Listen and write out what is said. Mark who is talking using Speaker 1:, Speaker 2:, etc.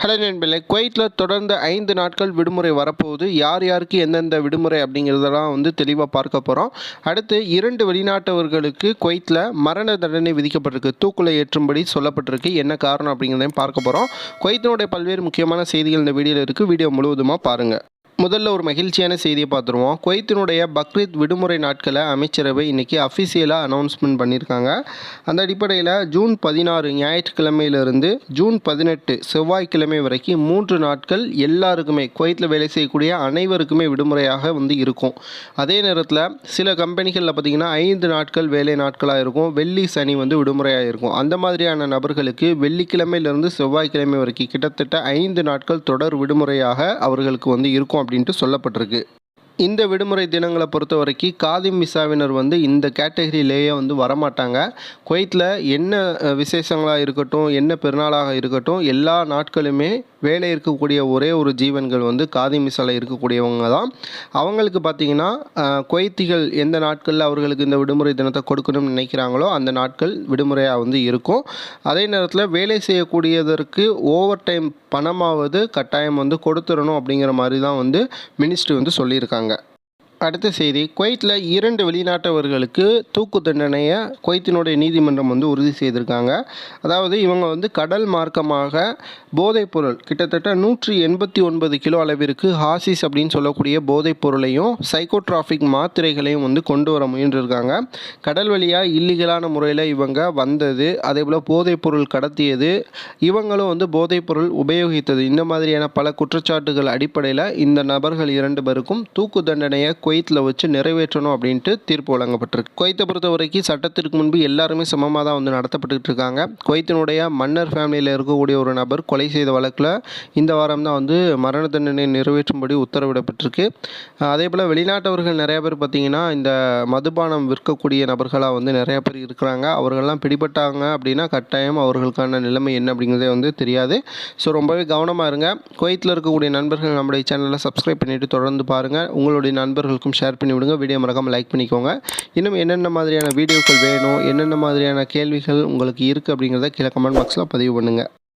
Speaker 1: Hello நண்பர்களே குவைத்தில் தொடர்ந்து ஐந்து நாட்கள் விடுமுறை வரப்போகுது. யார் யாருக்கு எந்தெந்த விடுமுறை அப்படிங்கிறதெல்லாம் வந்து தெளிவாக பார்க்க போகிறோம் அடுத்து இரண்டு வெளிநாட்டவர்களுக்கு குவைத்தில் மரண தண்டனை விதிக்கப்பட்டிருக்கு. தூக்குலை ஏற்றும்படி சொல்லப்பட்டிருக்கு. என்ன காரணம் அப்படிங்கிறதையும் பார்க்க போகிறோம் குவைத்தினுடைய பல்வேறு முக்கியமான செய்திகள் இந்த வீடியோவில் இருக்குது வீடியோ முழுவதுமாக பாருங்கள் முதல்ல ஒரு மகிழ்ச்சியான செய்தியை பார்த்துருவோம். குவைத்தினுடைய பக்ரீத் விடுமுறை நாட்களை அமைச்சரவை இன்றைக்கி அஃபிஷியலாக அனௌன்ஸ்மெண்ட் பண்ணியிருக்காங்க. அந்த அடிப்படையில் ஜூன் பதினாறு ஞாயிற்றுக்கிழமையிலிருந்து ஜூன் பதினெட்டு செவ்வாய்க்கிழமை வரைக்கும் மூன்று நாட்கள் எல்லாருக்குமே குவைத்தில் வேலை செய்யக்கூடிய அனைவருக்குமே விடுமுறையாக வந்து இருக்கும். அதே நேரத்தில் சில கம்பெனிகளில் பார்த்திங்கன்னா ஐந்து நாட்கள் வேலை நாட்களாக இருக்கும். வெள்ளி சனி வந்து விடுமுறையாக இருக்கும். அந்த மாதிரியான நபர்களுக்கு வெள்ளிக்கிழமையிலிருந்து செவ்வாய்க்கிழமை வரைக்கும் கிட்டத்தட்ட ஐந்து நாட்கள் தொடர் விடுமுறையாக அவர்களுக்கு வந்து இருக்கும். அப்படின்ட்டு சொல்லப்பட்டிருக்கு. இந்த விடுமுறை தினங்களை பொறுத்த வரைக்கும் காதிம் விசாவினர் வந்து இந்த கேட்டகரியிலேயே வந்து வரமாட்டாங்க. குவைத்தில் என்ன விசேஷங்களாக இருக்கட்டும் என்ன பெருநாளாக இருக்கட்டும் எல்லா நாட்களுமே வேலை இருக்கக்கூடிய ஒரே ஒரு ஜீவன்கள் வந்து காதி மிசாவில் இருக்கக்கூடியவங்க தான். அவங்களுக்கு பார்த்திங்கன்னா குவைத்திகள் எந்த நாட்களில் அவர்களுக்கு இந்த விடுமுறை தினத்தை கொடுக்கணும்னு நினைக்கிறாங்களோ அந்த நாட்கள் விடுமுறையாக வந்து இருக்கும். அதே நேரத்தில் வேலை செய்யக்கூடியதற்கு ஓவர் டைம் பணமாவது கட்டாயம் வந்து கொடுத்துடணும் அப்படிங்கிற மாதிரி தான் வந்து மினிஸ்ட்ரி வந்து சொல்லியிருக்காங்க. அடுத்த செய்தி. குவைத்தில் இரண்டு வெளிநாட்டவர்களுக்கு தூக்கு தண்டனையை குவைத்தினுடைய நீதிமன்றம் வந்து உறுதி செய்திருக்காங்க. அதாவது இவங்க வந்து கடல் மார்க்கமாக போதைப்பொருள் கிட்டத்தட்ட நூற்றி எண்பத்தி ஒன்பது கிலோ அளவிற்கு ஹாசிஸ் அப்படின்னு சொல்லக்கூடிய போதைப் பொருளையும் சைக்கோட்ராஃபிக் மாத்திரைகளையும் வந்து கொண்டு வர முயன்றிருக்காங்க. கடல் வழியாக இல்லீகலான முறையில் இவங்க வந்தது அதே போல் போதைப்பொருள் கடத்தியது இவங்களும் வந்து போதைப்பொருள் உபயோகித்தது. இந்த மாதிரியான பல குற்றச்சாட்டுகள் அடிப்படையில் இந்த நபர்கள் இரண்டு பேருக்கும் தூக்கு தண்டனையை குவைத்தில் வச்சு நிறைவேற்றணும் அப்படின்ட்டு தீர்ப்பு வழங்கப்பட்டிருக்கு. குவைத்தை பொறுத்த வரைக்கும் சட்டத்திற்கு முன்பு எல்லாருமே சமமாக தான் வந்து நடத்தப்பட்டுக்கிட்டு இருக்காங்க. குவைத்தினுடைய மன்னர் ஃபேமிலியில் இருக்கக்கூடிய ஒரு நபர் கொலை செய்த வழக்கில் இந்த வாரம் தான் வந்து மரண தண்டனை நிறைவேற்றும்படி உத்தரவிடப்பட்டிருக்கு. அதே போல் வெளிநாட்டவர்கள் நிறைய பேர் பார்த்திங்கன்னா இந்த மதுபானம் விற்கக்கூடிய நபர்களாக வந்து நிறைய பேர் இருக்கிறாங்க. அவர்கள்லாம் பிடிபட்டாங்க அப்படின்னா கட்டாயம் அவர்களுக்கான நிலைமை என்ன அப்படிங்கிறதே வந்து தெரியாது. ஸோ ரொம்பவே கவனமாக இருங்க. குவைத்தில் இருக்கக்கூடிய நண்பர்கள் நம்முடைய சேனலில் சப்ஸ்கிரைப் பண்ணிவிட்டு தொடர்ந்து பாருங்கள் உங்களுடைய நண்பர்கள் நண்பர்களுக்கும் ஷேர் பண்ணி விடுங்க. வீடியோ மறக்காமல் லைக் பண்ணிக்கோங்க. இன்னும் என்னென்ன மாதிரியான வீடியோக்கள் வேணும் என்னென்ன மாதிரியான கேள்விகள் உங்களுக்கு இருக்குது அப்படிங்கிறத கீழே கமெண்ட் பாக்ஸில் பதிவு பண்ணுங்கள்